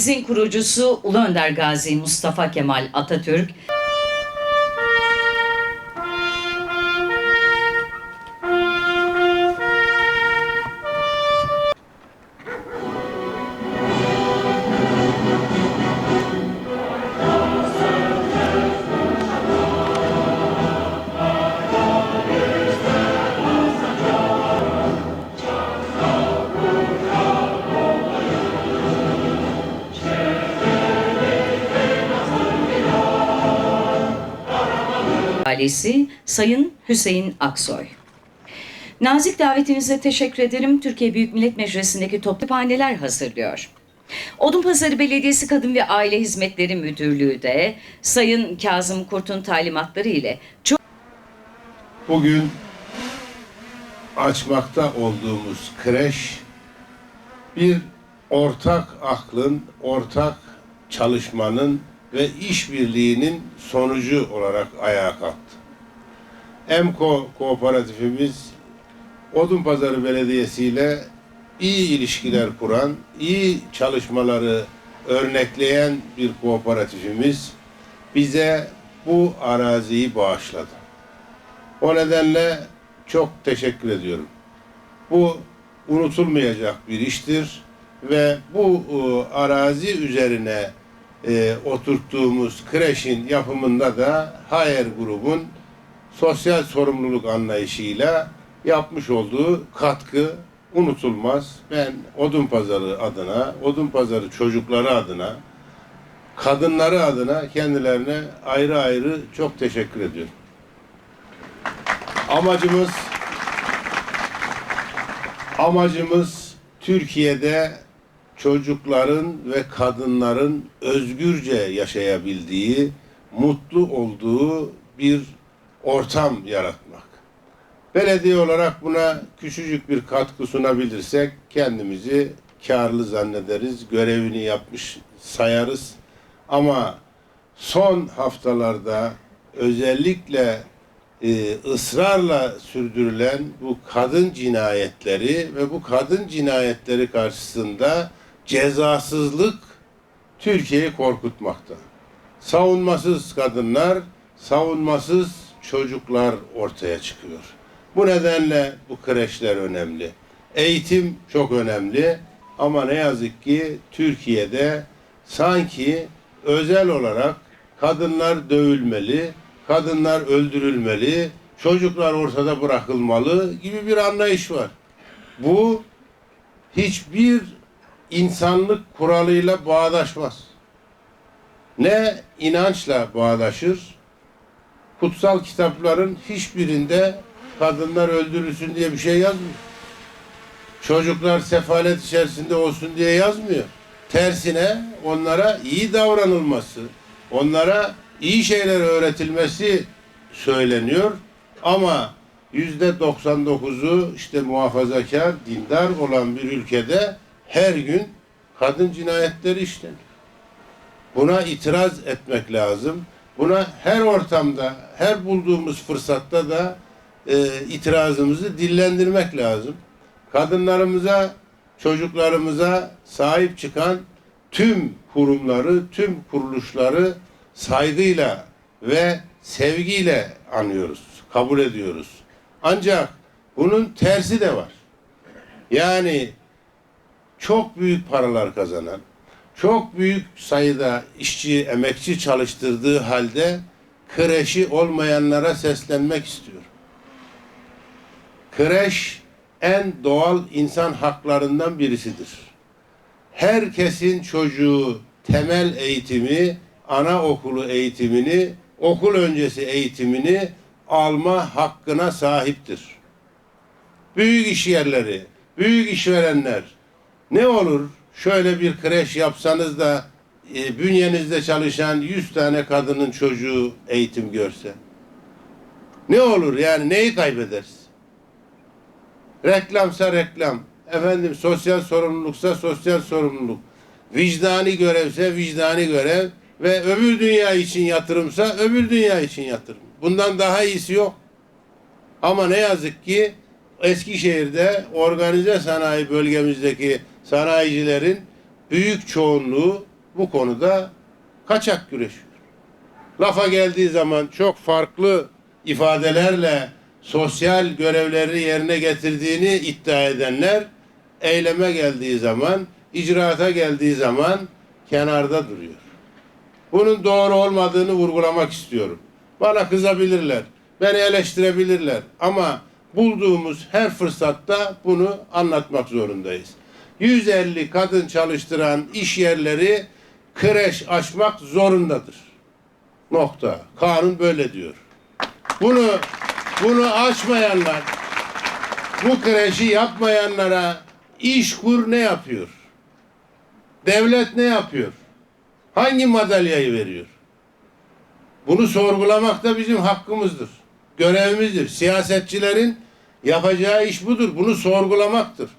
Sizin kurucusu Ulu Önder Gazi Mustafa Kemal Atatürk, ailesi Sayın Hüseyin Aksoy. Nazik davetinize teşekkür ederim. Türkiye Büyük Millet Meclisi'ndeki tophaneler hazırlıyor. Odunpazarı Belediyesi Kadın ve Aile Hizmetleri Müdürlüğü de Sayın Kazım Kurt'un talimatları ile çok Bugün açmakta olduğumuz kreş bir ortak aklın, ortak çalışmanın ve işbirliğinin sonucu olarak ayağa kalktı. Emko kooperatifimiz Odunpazarı Belediyesi ile iyi ilişkiler kuran, iyi çalışmaları örnekleyen bir kooperatifimiz bize bu araziyi bağışladı. O nedenle çok teşekkür ediyorum. Bu unutulmayacak bir iştir ve bu e, arazi üzerine e, oturttuğumuz kreşin yapımında da Hayer grubun sosyal sorumluluk anlayışıyla yapmış olduğu katkı unutulmaz. Ben Odunpazarı adına, Odunpazarı çocukları adına, kadınları adına kendilerine ayrı ayrı çok teşekkür ediyorum. Amacımız amacımız Türkiye'de çocukların ve kadınların özgürce yaşayabildiği, mutlu olduğu bir ortam yaratmak. Belediye olarak buna küçücük bir katkı sunabilirsek kendimizi karlı zannederiz, görevini yapmış sayarız. Ama son haftalarda özellikle e, ısrarla sürdürülen bu kadın cinayetleri ve bu kadın cinayetleri karşısında cezasızlık Türkiye'yi korkutmakta. Savunmasız kadınlar, savunmasız çocuklar ortaya çıkıyor. Bu nedenle bu kreşler önemli. Eğitim çok önemli ama ne yazık ki Türkiye'de sanki özel olarak kadınlar dövülmeli, kadınlar öldürülmeli, çocuklar ortada bırakılmalı gibi bir anlayış var. Bu hiçbir insanlık kuralıyla bağdaşmaz. Ne inançla bağdaşır, kutsal kitapların hiçbirinde kadınlar öldürülsün diye bir şey yazmıyor. Çocuklar sefalet içerisinde olsun diye yazmıyor. Tersine onlara iyi davranılması, onlara iyi şeyler öğretilmesi söyleniyor. Ama yüzde 99'u işte muhafazakar, dindar olan bir ülkede her gün kadın cinayetleri işleniyor. Buna itiraz etmek lazım. Buna her ortamda, her bulduğumuz fırsatta da e, itirazımızı dillendirmek lazım. Kadınlarımıza, çocuklarımıza sahip çıkan tüm kurumları, tüm kuruluşları saygıyla ve sevgiyle anıyoruz, kabul ediyoruz. Ancak bunun tersi de var. Yani çok büyük paralar kazanan, çok büyük sayıda işçi, emekçi çalıştırdığı halde kreşi olmayanlara seslenmek istiyor. Kreş en doğal insan haklarından birisidir. Herkesin çocuğu temel eğitimi, anaokulu eğitimini, okul öncesi eğitimini alma hakkına sahiptir. Büyük iş yerleri, büyük işverenler ne olur şöyle bir kreş yapsanız da e, bünyenizde çalışan 100 tane kadının çocuğu eğitim görse. Ne olur yani neyi kaybederiz? Reklamsa reklam, efendim sosyal sorumluluksa sosyal sorumluluk, vicdani görevse vicdani görev ve öbür dünya için yatırımsa öbür dünya için yatırım. Bundan daha iyisi yok. Ama ne yazık ki Eskişehir'de organize sanayi bölgemizdeki sanayicilerin büyük çoğunluğu bu konuda kaçak güreşiyor. Lafa geldiği zaman çok farklı ifadelerle sosyal görevleri yerine getirdiğini iddia edenler eyleme geldiği zaman, icraata geldiği zaman kenarda duruyor. Bunun doğru olmadığını vurgulamak istiyorum. Bana kızabilirler, beni eleştirebilirler ama bulduğumuz her fırsatta bunu anlatmak zorundayız. 150 kadın çalıştıran iş yerleri kreş açmak zorundadır. Nokta. Kanun böyle diyor. Bunu bunu açmayanlar, bu kreşi yapmayanlara iş kur ne yapıyor? Devlet ne yapıyor? Hangi madalyayı veriyor? Bunu sorgulamak da bizim hakkımızdır. Görevimizdir. Siyasetçilerin yapacağı iş budur. Bunu sorgulamaktır.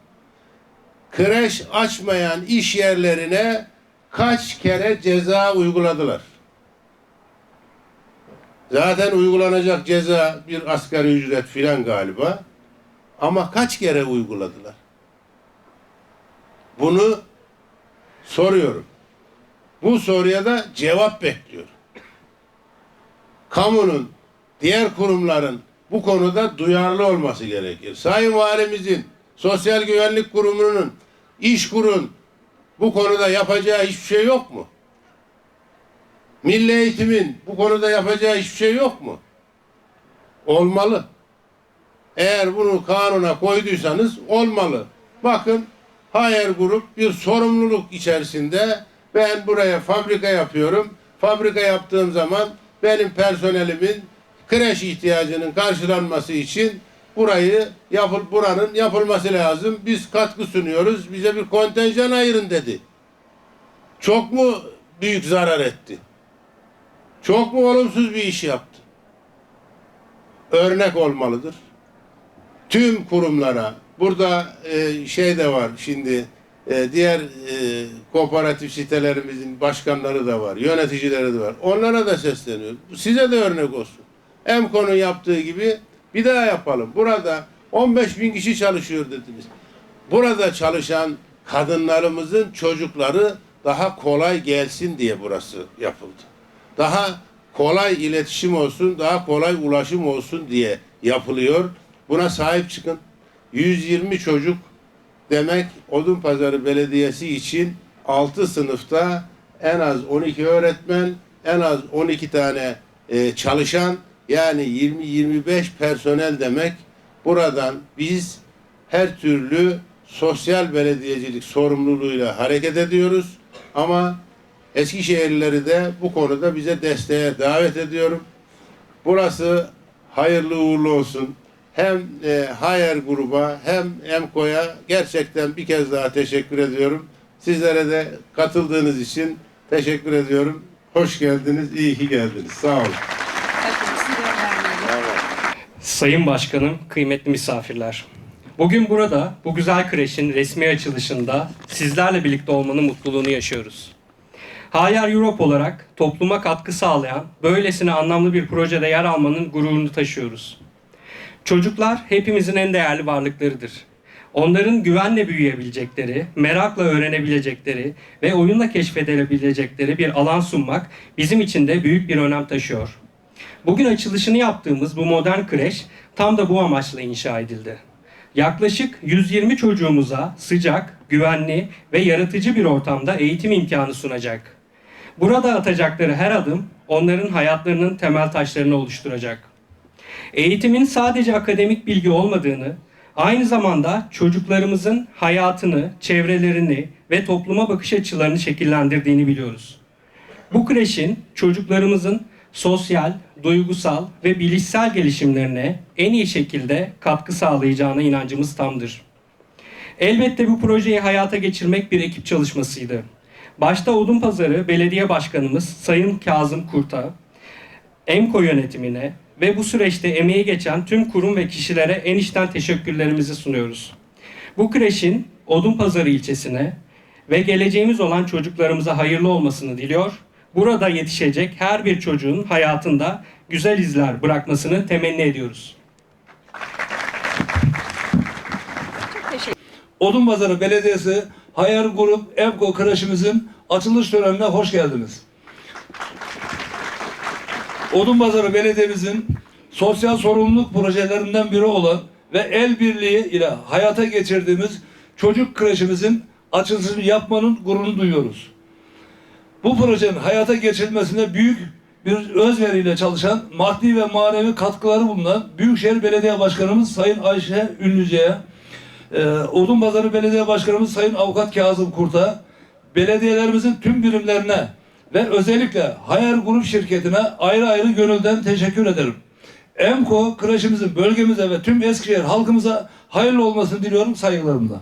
Kreş açmayan iş yerlerine kaç kere ceza uyguladılar? Zaten uygulanacak ceza bir asgari ücret filan galiba. Ama kaç kere uyguladılar? Bunu soruyorum. Bu soruya da cevap bekliyor. Kamunun, diğer kurumların bu konuda duyarlı olması gerekir. Sayın Valimizin, Sosyal Güvenlik Kurumu'nun, iş kurun bu konuda yapacağı hiçbir şey yok mu? Milli Eğitim'in bu konuda yapacağı hiçbir şey yok mu? Olmalı. Eğer bunu kanuna koyduysanız olmalı. Bakın Hayer Grup bir sorumluluk içerisinde ben buraya fabrika yapıyorum. Fabrika yaptığım zaman benim personelimin kreş ihtiyacının karşılanması için burayı yapıl buranın yapılması lazım. Biz katkı sunuyoruz. Bize bir kontenjan ayırın dedi. Çok mu büyük zarar etti? Çok mu olumsuz bir iş yaptı? Örnek olmalıdır. Tüm kurumlara, burada e, şey de var şimdi, e, diğer e, kooperatif sitelerimizin başkanları da var, yöneticileri de var. Onlara da sesleniyor. Size de örnek olsun. Emko'nun yaptığı gibi bir daha yapalım. Burada 15 bin kişi çalışıyor dediniz. Burada çalışan kadınlarımızın çocukları daha kolay gelsin diye burası yapıldı. Daha kolay iletişim olsun, daha kolay ulaşım olsun diye yapılıyor. Buna sahip çıkın. 120 çocuk demek Odunpazarı Belediyesi için 6 sınıfta en az 12 öğretmen, en az 12 tane e, çalışan yani 20-25 personel demek. Buradan biz her türlü sosyal belediyecilik sorumluluğuyla hareket ediyoruz. Ama Eskişehirlileri de bu konuda bize desteğe davet ediyorum. Burası hayırlı uğurlu olsun. Hem e, Hayer gruba hem Emko'ya gerçekten bir kez daha teşekkür ediyorum. Sizlere de katıldığınız için teşekkür ediyorum. Hoş geldiniz, iyi ki geldiniz. Sağ olun. Sayın Başkanım, kıymetli misafirler. Bugün burada bu güzel kreşin resmi açılışında sizlerle birlikte olmanın mutluluğunu yaşıyoruz. Hayer Europe olarak topluma katkı sağlayan böylesine anlamlı bir projede yer almanın gururunu taşıyoruz. Çocuklar hepimizin en değerli varlıklarıdır. Onların güvenle büyüyebilecekleri, merakla öğrenebilecekleri ve oyunla keşfedebilecekleri bir alan sunmak bizim için de büyük bir önem taşıyor. Bugün açılışını yaptığımız bu modern kreş tam da bu amaçla inşa edildi. Yaklaşık 120 çocuğumuza sıcak, güvenli ve yaratıcı bir ortamda eğitim imkanı sunacak. Burada atacakları her adım onların hayatlarının temel taşlarını oluşturacak. Eğitimin sadece akademik bilgi olmadığını, aynı zamanda çocuklarımızın hayatını, çevrelerini ve topluma bakış açılarını şekillendirdiğini biliyoruz. Bu kreşin çocuklarımızın sosyal, duygusal ve bilişsel gelişimlerine en iyi şekilde katkı sağlayacağına inancımız tamdır. Elbette bu projeyi hayata geçirmek bir ekip çalışmasıydı. Başta Odunpazarı Belediye Başkanımız Sayın Kazım Kurt'a, EMKO yönetimine ve bu süreçte emeği geçen tüm kurum ve kişilere en içten teşekkürlerimizi sunuyoruz. Bu kreşin Odunpazarı ilçesine ve geleceğimiz olan çocuklarımıza hayırlı olmasını diliyor. Burada yetişecek her bir çocuğun hayatında güzel izler bırakmasını temenni ediyoruz. Odunpazarı Belediyesi Hayal Grup Evko kreşimizin açılış törenine hoş geldiniz. Odunpazarı Belediye'mizin sosyal sorumluluk projelerinden biri olan ve el birliği ile hayata geçirdiğimiz çocuk kreşimizin açılışını yapmanın gururunu duyuyoruz. Bu projenin hayata geçirilmesine büyük bir özveriyle çalışan, maddi ve manevi katkıları bulunan Büyükşehir Belediye Başkanımız Sayın Ayşe Ünlüce'ye, e, Odunpazarı Belediye Başkanımız Sayın Avukat Kazım Kurt'a, belediyelerimizin tüm birimlerine ve özellikle Hayal Grup şirketine ayrı ayrı gönülden teşekkür ederim. Emko kreşimizin bölgemize ve tüm Eskişehir halkımıza hayırlı olmasını diliyorum saygılarımla.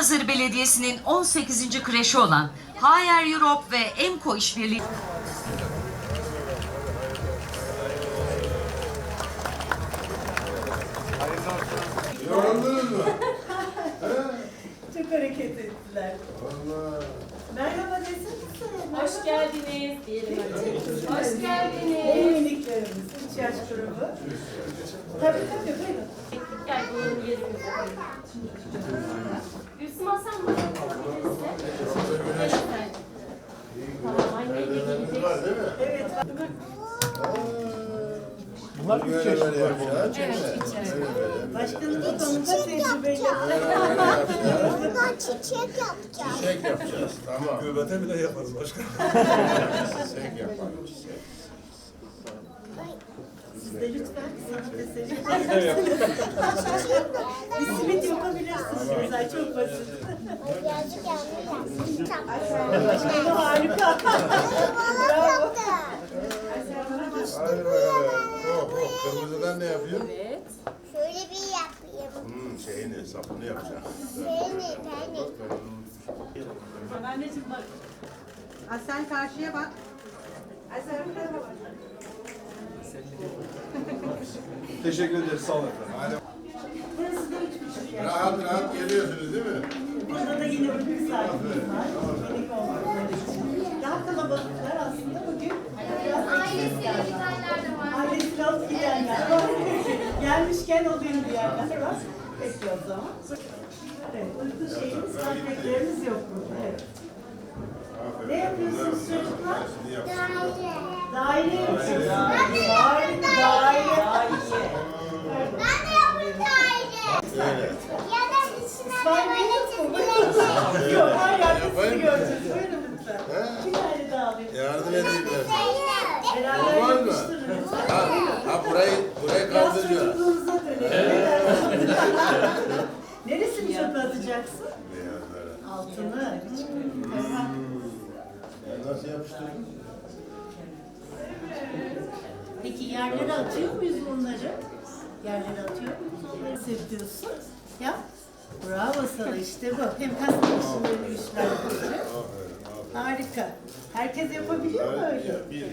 Odunpazarı Belediyesi'nin 18. kreşi olan Higher Europe ve Emco işbirliği Yoruldunuz mu? Çok hareket ettiler. Allah. Merhaba desene. Hoş geldiniz diyelim. Hoş geldiniz. En miniklerimiz, 3 yaş grubu. Tabii tabii buyurun. Gel buyurun yerimize. Gülsüm De Var değil mi? Evet. Bunlar üç yaş böyle yapacağız. Başkanım bu konuda tecrübeli. Buradan çiçek yapacağız. Çiçek yapacağız. Tamam. Göbete bile yaparız başkanım. Çiçek yapalım. De lütfen sanat eseri. Bir simit yapabilirsiniz. Ay çok basit. Başkanım harika. Bravo. Hadi bakalım. Oh, oh. Kırmızıdan ne yapıyor? Şöyle bir yapayım. Hmm, şeyini, sapını yapacağım. Seni, seni. Anneciğim bak. Ha, sen karşıya bak. Ay sen bir tarafa bak. Teşekkür ederiz. Sağ olun efendim. Burası da üç buçuk yaş. Rahat rahat geliyorsunuz değil mi? Burada da yine uyku saatimiz var. İçin. Daha kalabalıklar aslında bugün. Biraz ailesiyle gidenler de var. Ailesiyle alıp gidenler var. Gelmişken olayım diyenler var. Peki o zaman. Evet, uyku şeyimiz, kahveklerimiz yok burada. Evet. Ne yapıyorsunuz çocuklar? Yapacağız. Daire yapıyorsunuz. Daire, daire. Ben de yapayım daire. Evet. Ya da dışına İsmail Bey yok mu? Yok, her yerde sizi Yapayım mı? göreceğiz. Buyurun lütfen. Bir tane daha alayım. Yardım edeyim ben. Beraber Olmaz mı? yapıştırın lütfen. Ha, ha burayı, burayı Biraz kaldıracağız. çocukluğunuza dönelim. Neresini çöpe atacaksın? Beyazlara. Altını. Tamam. Ya Nasıl yapıştırayım? Peki yerlere atıyor muyuz bunları? Yerlere atıyor muyuz onları? Sırtıyorsun. Ya. Bravo sana işte bu. Hem kas gelişimleri güçlendirici. Harika. Herkes yapabiliyor mu öyle? Bir.